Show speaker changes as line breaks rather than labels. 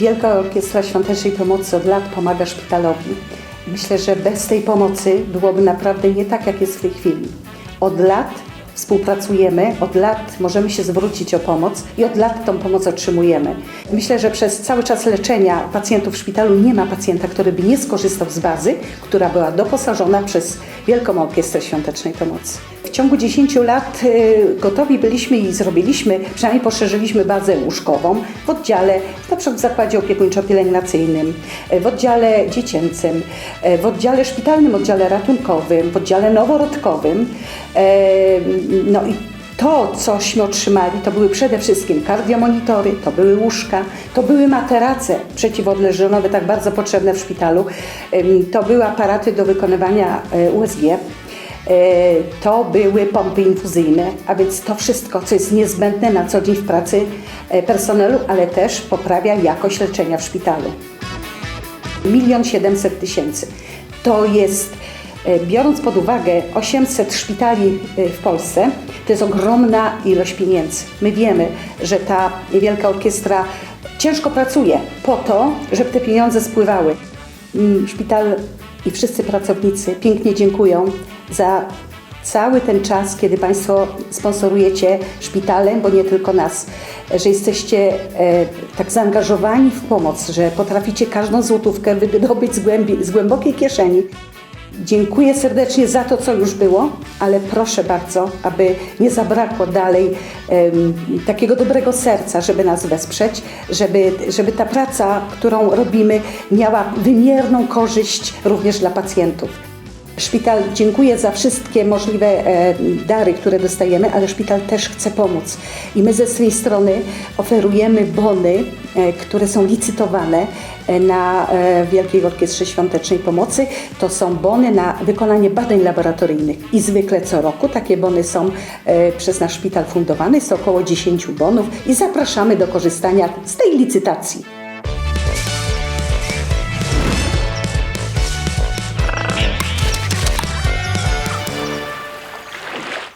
Wielka Orkiestra Świątecznej Pomocy od lat pomaga szpitalowi. Myślę, że bez tej pomocy byłoby naprawdę nie tak, jak jest w tej chwili. Od lat współpracujemy, od lat możemy się zwrócić o pomoc i od lat tą pomoc otrzymujemy. Myślę, że przez cały czas leczenia pacjentów w szpitalu nie ma pacjenta, który by nie skorzystał z bazy, która była doposażona przez Wielką Orkiestrę Świątecznej Pomocy. W ciągu 10 lat y, gotowi byliśmy i zrobiliśmy, przynajmniej poszerzyliśmy bazę łóżkową w oddziale, na przykład w zakładzie opiekuńczo-pielęgnacyjnym, y, w oddziale dziecięcym, y, w oddziale szpitalnym, oddziale ratunkowym, w oddziale noworodkowym. No i to, cośmy otrzymali, to były przede wszystkim kardiomonitory, to były łóżka, to były materace przeciwodleżonowe, tak bardzo potrzebne w szpitalu, to były aparaty do wykonywania USG, to były pompy infuzyjne, a więc to wszystko, co jest niezbędne na co dzień w pracy e, personelu, ale też poprawia jakość leczenia w szpitalu. Milion siedemset tysięcy. To jest, e, biorąc pod uwagę 800 szpitali e, w Polsce, to jest ogromna ilość pieniędzy. My wiemy, że ta wielka orkiestra ciężko pracuje po to, żeby te pieniądze spływały. Mm, Szpital i wszyscy pracownicy pięknie dziękują za cały ten czas, kiedy Państwo sponsorujecie szpitale, bo nie tylko nas, że jesteście e, tak zaangażowani w pomoc, że potraficie każdą złotówkę wydobyć z, głębi, z głębokiej kieszeni. Dziękuję serdecznie za to, co już było, ale proszę bardzo, aby nie zabrakło dalej em, takiego dobrego serca, żeby nas wesprzeć, żeby, żeby ta praca, którą robimy, miała wymierną korzyść również dla pacjentów. Szpital dziękuję za wszystkie możliwe e, dary, które dostajemy, ale szpital też chce pomóc. I my ze swojej strony oferujemy bony, e, które są licytowane e, na Wielkiej Orkiestrze Świątecznej Pomocy. To są bony na wykonanie badań laboratoryjnych. I zwykle co roku takie bony są przez nasz szpital fundowane. Jest około 10 bonów i zapraszamy do korzystania z tej licytacji.